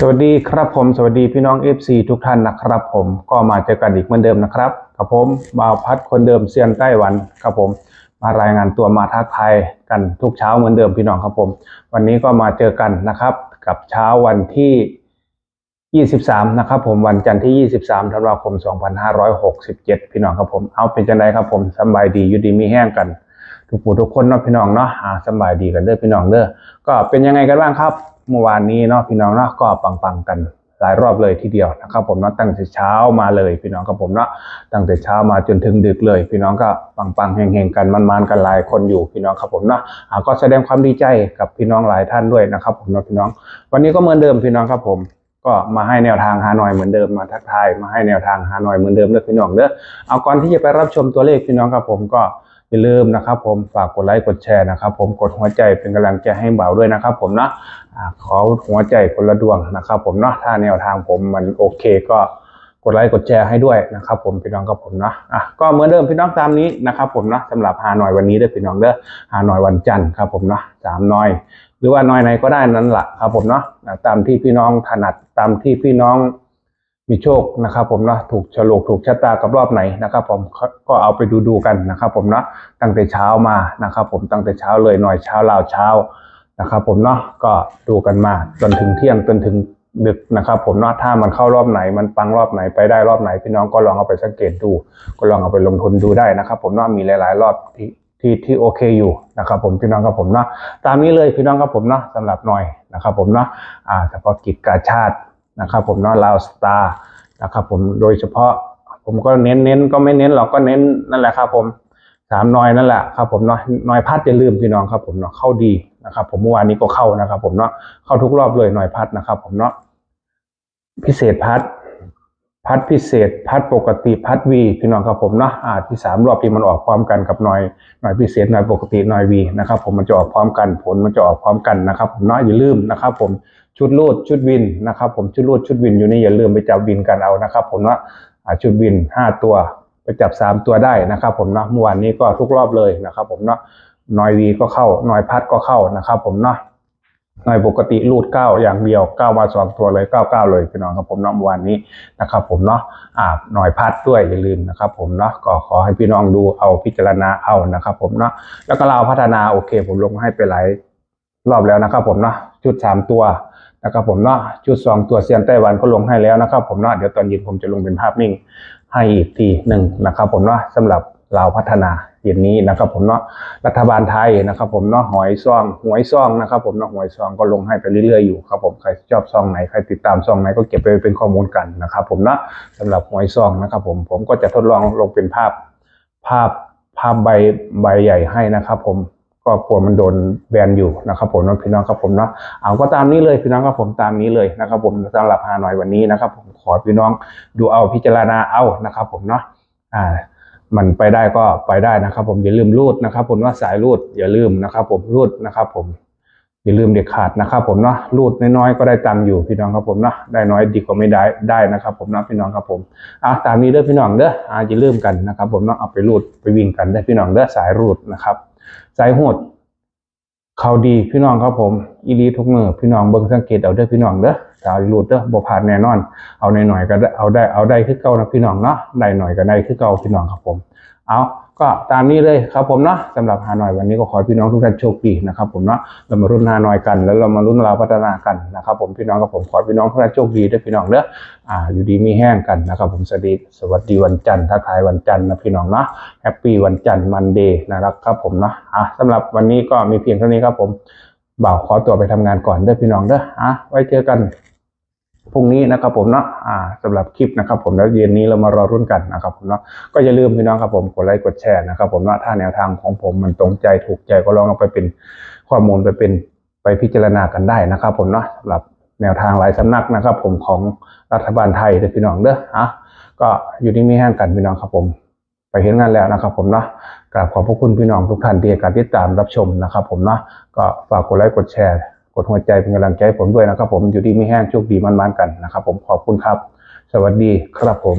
สวัสดีครับผมสวัสดีพี่น้อง FC ทุกท่านนะครับ ผมก็มาเจอกันอีกเหมือนเดิมนะครับกับผมบ่าวพัดคนเดิมเซียนไต้หวันครับผม มารายงานตัวมาทักทายกันทุกเช้าเหมือนเดิมพี่น้องครับผม วันนี้ก็มาเจอกันนะครับ กับเช้าวันที่ 23 นะครับ ผมวันจันทร์ที่ 23ธันวาคม 2567 พี่น้องครับผมเอาเป็นจังไดครับผมสบายดีอยู่ดีมีแห้งกัน ทุกผู้ทุกคนเนาะพี่น้องเนาะสบายดีกันเด้อพี่น้องเด้อก็เป็นยังไงกันบ้างครับ เมื่อวานนี้เนาะพี่น้องเนาะก็ปังๆกันหลายรอบเลยทีเดียวนะครับผมเนาะตั้งแต่เช้ามาเลย พี่น้องครับผมเนาะตั้งแต่เช้ามาจนถึงดึกเลย พี่น้องก็ปังๆเฮงๆกันมันๆกันหลายคนอยู่พี่น้องครับผมเนาะก็แสดงความดีใจกับพี่น้องหลายท่านด้วยนะครับผมเนาะพี่น้อง วันนี้ก็เหมือนเดิมพี่น้องครับผมก็มาให้แนวทางฮานอยเหมือนเดิมมาทักทายมาให้แนวทางฮานอยเหมือนเดิมเด้อพี่น้องเด้อเอาก่อนที่จะไปรับชมตัวเลขพี่น้องครับผมก็ อย่าลืมนะครับผมฝากกดไลค์กดแชร์นะครับ ผมกดหัวใจเป็นกำลังใจให้เบาด้วยนะครับ ผมเนาะขอหัวใจคนละดวงนะครับ ผมเนาะถ้าแนวทางผมมันโอเคก็กดไลค์กดแชร์ให้ด้วยนะครับผมพี่น้องครับผมเนาะอะก็เหมือนเดิมพี่น้องตามนี้นะครับผมเนาะสำหรับฮานอยวันนี้เด้อพี่น้องเด้อฮานอยวันจันทร์ครับผมเนาะสามน้อย หรือว่าน้อยไหนก็ได้นั่นแหละครับผมเนาะตามที่พี่น้องถนัดตามที่พี่น้อง มีโชคนะครับผมเนาะถูกฉลกถูกชะตากับรอบไหนนะครับ ผมก็เอาไปดูดูกันนะครับ ผมเนาะตั้งแต่เช้ามานะครับ ผมตั้งแต่เช้าเลยหน่อยเช้าลาวเช้านะครับ ผมเนาะก็ดูกันมาจนถึงเที่ยงจนถึงดึกนะครับผมเนาะถ้ามันเข้ารอบไหนมันปังรอบไหนไปได้รอบไหน พี่น้องก็ลองเอาไปสังเกตดู ก็ลองเอาไปลงทุนดูได้นะครับ ผมเนาะมีหลาย ๆ รอบที่ที่ที่โอเคอยู่นะครับผมพี่น้องครับผมเนาะตามนี้เลยพี่น้องครับผมเนาะสำหรับหน่อยนะครับผมเนาะอ่าเฉพาะกิจการชาติ นะครับผมเนาะลาวสตาร์นะครับผมโดยเฉพาะผมก็เน้นเน้นก็ไม่เน้นหรอกก็เน้นนั่นแหละครับผมสามน้อยนั่นแหละครับผมเนาะน้อยพัดอย่าลืมพี่น้องครับผมเนาะเข้าดีนะครับผมเมื่อวานนี้ก็เข้านะครับผมเนาะเข้าทุกรอบเลยน้อยพัดนะครับผมเนาะพิเศษพัด พัดพิเศษ พัดปกติพัดวีพี่น้องครับผมเนาะอ่าที่สามรอบที่มันออกพร้อมกันกับหน่อยหน่อยพิเศษหน่อยปกติหน่อยวีนะครับผมมันจะออกพร้อมกันผลมันจะออกพร้อมกันนะครับผมเนาะอย่าลืมนะครับผมชุดรูดชุดวินนะครับผมชุดรูดชุดวินอยู่นี่อย่าลืมไปจับวินกันเอานะครับผมเนาะอ่าชุดวินห้าตัวไปจับสามตัวได้นะครับผมเนาะเมื่อวานนี้ก็ทุกรอบเลยนะครับผมเนาะหน่อยวีก็เข้าหน่อยพัดก็เข้านะครับผมเนาะ หน่อยปกติรูดเก้าอย่างเดียวเก้ามาสองตัวเลยเก้าเก้าเลยพี่น้องครับผมเนาะเมื่อวานนี้นะครับ ผมเนาะอ่าหน่อยพัดด้วยอย่าลืมนะครับ ผมเนาะก็ขอให้พี่น้องดูเอาพิจารณาเอานะครับ ผมเนาะแล้วก็เราพัฒนาโอเค ผมลงให้ไปหลายรอบแล้วนะครับ ผมเนาะชุดสามตัวนะครับ ผมเนาะชุดสองตัวเซียนไต้หวันก็ลงให้แล้วนะครับ ผมเนาะเดี๋ยวตอนเย็นผมจะลงเป็นภาพนิ่งให้อีกทีหนึ่งนะครับ ผมเนาะสำหรับเราพัฒนา เย็นนี้นะครับผมเนาะรัฐบาลไทยนะครับผมเนาะหอยซองหวยซองนะครับผมเนาะหวยซองก็ลงให้ไปเรื่อยๆอยู่ครับผมใครชอบซองไหนใครติดตามซองไหนก็เก็บไปเป็นข้อมูลกันนะครับผมเนาะสำหรับหวยซองนะครับผมผมก็จะทดลองลงเป็นภาพภาพภาพใบใบใหญ่ให้นะครับผมก็กลัวมันโดนแบนอยู่นะครับผมเนาะพี่น้องครับผมเนาะเอาก็ตามนี้เลยพี่น้องครับผมตามนี้เลยนะครับผมสำหรับฮานอยวันนี้นะครับ ผมขอพี่น้องดูเอาพิจารณาเอานะครับผมเนาะอ่า มันไปได้ก็ไปได้นะครับ ผมอย่าลืมรูดนะครับ ผมว่าสายรูดอย่าลืมนะครับ ผมรูดนะครับผมอย่าลืมเด็ดขาดนะครับ ผมเนาะรูดน้อยๆก็ได้ตังค์อยู่พี่น้องครับผมเนาะได้น้อยดีกว่าไม่ได้ได้นะครับ ผมนะพี่น้องครับผมอะตามนี้เด้อพี่น้องเด้ออะอย่าลืมกันนะครับ ผมเนาะเอาไปรูดไปวิ่งกันได้พี่น้องเด้อสายรูดนะครับ สายหด เขาดีพี่น้องครับผมอีรีทุกมือพี่น้องเบิ้งสังเกตเอาเด้อพี่น้องเด้อสาวรูดเด้อบ่ผ่านแน่นอน เอาหน่อยๆก็ได้เอาได้เอาได้คือเก่านะพี่น้องเนาะได้หน่อยก็ได้คือเก่าพี่น้องครับผม เอา ก็ตามนี้เลยครับผมเนาะสำหรับฮานอยวันนี้ก็ขอให้พี่น้องทุกท่านโชคดีนะครับผมเนาะเรามารุ่นฮานอยกัน แล้วเรามารุ่นเราพัฒนากันนะครับผมพี่น้องกับผมขอพี่น้องทุกท่านโชคดีด้วยพี่น้องเด้ออ่าอยู่ดีมีแห้งกันนะครับผมสวัสดีสวัสดีวันจันทร์ทักทายวันจันทร์นะพี่น้องเนาะแฮปปี้วันจันทร์มันเดย์นะครับครับผมเนาะอะสำหรับวันนี้ก็มีเพียงเท่านี้ครับผมบ่าวขอตัวไปทำงานก่อนเด้อพี่น้องเด้ออะไว้เจอกัน พรุ่งนี้นะครับผมเนาะอ่าสำหรับคลิปนะครับผมแล้วเย็นนี้เรามารอรุ่นกันนะครับผมเนาะก็อย่าลืมพี่น้องครับผมกดไลค์กดแชร์นะครับผมเนาะถ้าแนวทางของผมมันตรงใจถูกใจก็ลองเอาไปเป็นข้อมูลไปเป็นไปพิจารณากันได้นะครับผมเนาะสำหรับแนวทางหลายสำนักนะครับ ผมของรัฐบาลไทยเด้อพี่น้องเด้ออะก็อยู่ที่มีแห้งกันพี่น้องครับผม ไปเห็นงานแล้วนะครับ ผมเนาะกราบขอบพระคุณพี่น้องทุกท่านที่ให้การติดตามรับชมนะครับ ผมเนาะก็ฝากกดไลค์กดแชร์ กดหัวใจเป็นกำลังใจผมด้วยนะครับ ผมอยู่ดีไม่แห้งโชคดีมันๆกันนะครับ ผมขอบคุณครับ สวัสดีครับผม